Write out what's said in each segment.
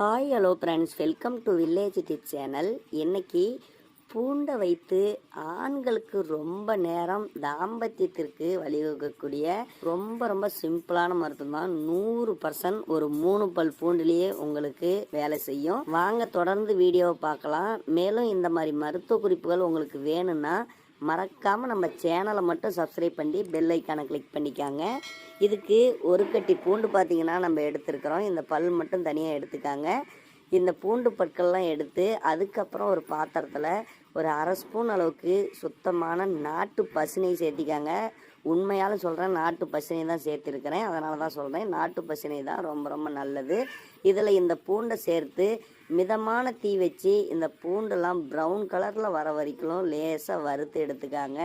Hi hello friends welcome to village tip channel இன்னைக்கு பூண்டை வைத்து ஆண்களுக்கு ரொம்ப நேரம் தாம்பத்தியத்திற்கு வழிவகுக்கக்கூடிய ரொம்ப ரொம்ப சிம்பிளான மருத்துவம் தான். நூறு பர்சன்ட் ஒரு மூணு பல் பூண்டுலேயே உங்களுக்கு வேலை செய்யும். வாங்க தொடர்ந்து வீடியோவை பார்க்கலாம். மேலும் இந்த மாதிரி மருத்துவ குறிப்புகள் உங்களுக்கு வேணும்னா மறக்காமல் நம்ம சேனலை மட்டும் சப்ஸ்கிரைப் பண்ணி பெல் ஐக்கானை கிளிக் பண்ணிக்காங்க. இதுக்கு ஒரு கட்டி பூண்டு பார்த்திங்கன்னா நம்ம எடுத்துருக்குறோம். இந்த பல் மட்டும் தனியாக எடுத்துக்காங்க. இந்த பூண்டு பற்கள்லாம் எடுத்து அதுக்கப்புறம் ஒரு பாத்திரத்தில் ஒரு அரை ஸ்பூன் அளவுக்கு சுத்தமான நாட்டு பசுனை சேர்த்திக்காங்க. உண்மையாலும் சொல்கிறேன் நாட்டு பசுனை தான் சேர்த்துருக்கிறேன். அதனால தான் சொல்கிறேன் நாட்டு பசுனை தான் ரொம்ப ரொம்ப நல்லது. இதில் இந்த பூண்டை சேர்த்து மிதமான தீ வச்சு இந்த பூண்டெல்லாம் ப்ரௌன் கலரில் வர வரைக்கும் லேசாக வறுத்து எடுத்துக்காங்க.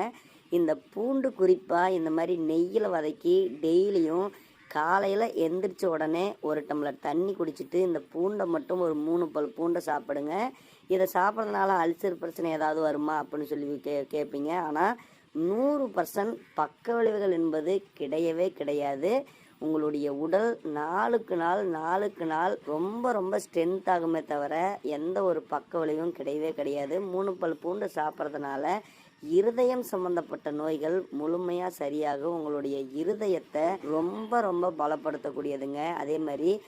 இந்த பூண்டு குறிப்பாக இந்த மாதிரி நெய்யில் வதக்கி டெய்லியும் காலையில் எந்திரிச்ச உடனே ஒரு டம்ளர் தண்ணி குடிச்சிட்டு இந்த பூண்டை மட்டும் ஒரு மூணு பல் பூண்டை சாப்பிடுங்க. இதை சாப்பிட்றதுனால அல்சர் பிரச்சனை ஏதாவது வருமா அப்படின்னு சொல்லி கே கேட்பீங்க ஆனால் நூறு பர்சன்ட் பக்க விளைவுகள் என்பது கிடையவே கிடையாது. உங்களுடைய உடல் நாளுக்கு நாள் நாளுக்கு நாள் ரொம்ப ரொம்ப ஸ்ட்ரென்த் ஆகுமே தவிர எந்த ஒரு பக்க விளைவும் கிடையவே கிடையாது. மூணு பல் பூண்டு சாப்பிட்றதுனால இருதயம் சம்பந்தப்பட்ட நோய்கள் முழுமையாக சரியாக உங்களுடைய இருதயத்தை ரொம்ப ரொம்ப பலப்படுத்தக்கூடியதுங்க. அதே மாதிரி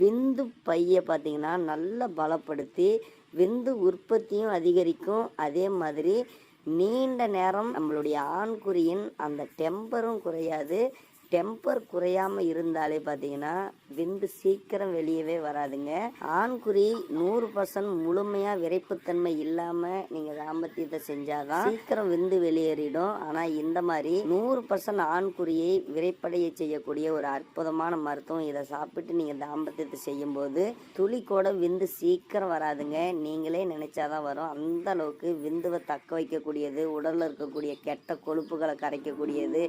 விந்து பையை பார்த்தீங்கன்னா நல்லா பலப்படுத்தி விந்து உற்பத்தியும் அதிகரிக்கும். அதே மாதிரி நீண்ட நேரம் நம்மளுடைய ஆண்குறியின் அந்த டெம்பரும் குறையாது. டெம்பர் குறையாம இருந்தாலே பார்த்தீங்கன்னா விந்து சீக்கிரம் வெளியவே வராதுங்க. ஆண்குறி நூறு பர்சன்ட் முழுமையா விரைப்புத்தன்மை இல்லாம நீங்க தாம்பத்தியத்தை செஞ்சாதான் சீக்கிரம் விந்து வெளியேறிடும். ஆனா இந்த மாதிரி நூறு பர்சன்ட் ஆண்குறியை விரைப்படைய செய்யக்கூடிய ஒரு அற்புதமான மருத்துவம் இதை சாப்பிட்டு நீங்க தாம்பத்தியத்தை செய்யும் போது துளி கூட விந்து சீக்கிரம் வராதுங்க. நீங்களே நினைச்சாதான் வரும். அந்த அளவுக்கு விந்துவை தக்க வைக்கக்கூடியது உடல்ல இருக்கக்கூடிய கெட்ட கொழுப்புகளை கரைக்கக்கூடியது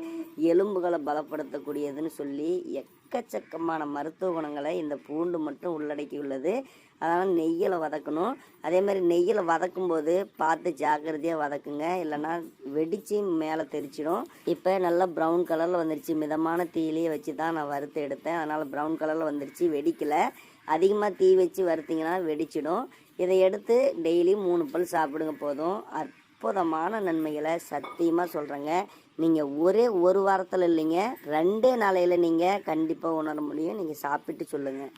எலும்புகளை பலப்படுத்த பலப்படுத்தக்கூடியதுன்னு சொல்லி எக்கச்சக்கமான மருத்துவ குணங்களை இந்த பூண்டு மட்டும் உள்ளடக்கியுள்ளது. அதனால் நெய்யில் வதக்கணும். அதே மாதிரி நெய்யில் வதக்கும் போது பார்த்து ஜாக்கிரதையாக வதக்குங்க. இல்லைன்னா வெடித்து மேலே தெரிச்சிடும் இப்போ நல்லா ப்ரௌன் கலரில் வந்துருச்சு. மிதமான தீயிலேயே வச்சு தான் நான் வறுத்து எடுத்தேன். அதனால் ப்ரௌன் கலரில் வந்துருச்சு. வெடிக்கலை. அதிகமாக தீ வச்சு வறுத்திங்கன்னா வெடிச்சிடும். இதை எடுத்து டெய்லி மூணு பல் சாப்பிடுங்க போதும். அற்புதமான நன்மைகளை சத்தியமாக சொல்கிறேங்க நீங்கள் ஒரே ஒரு வாரத்தில் இல்லைங்க ரெண்டே நாளையில் நீங்கள் கண்டிப்பாக உணர முடியும். நீங்கள் சாப்பிட்டு சொல்லுங்கள்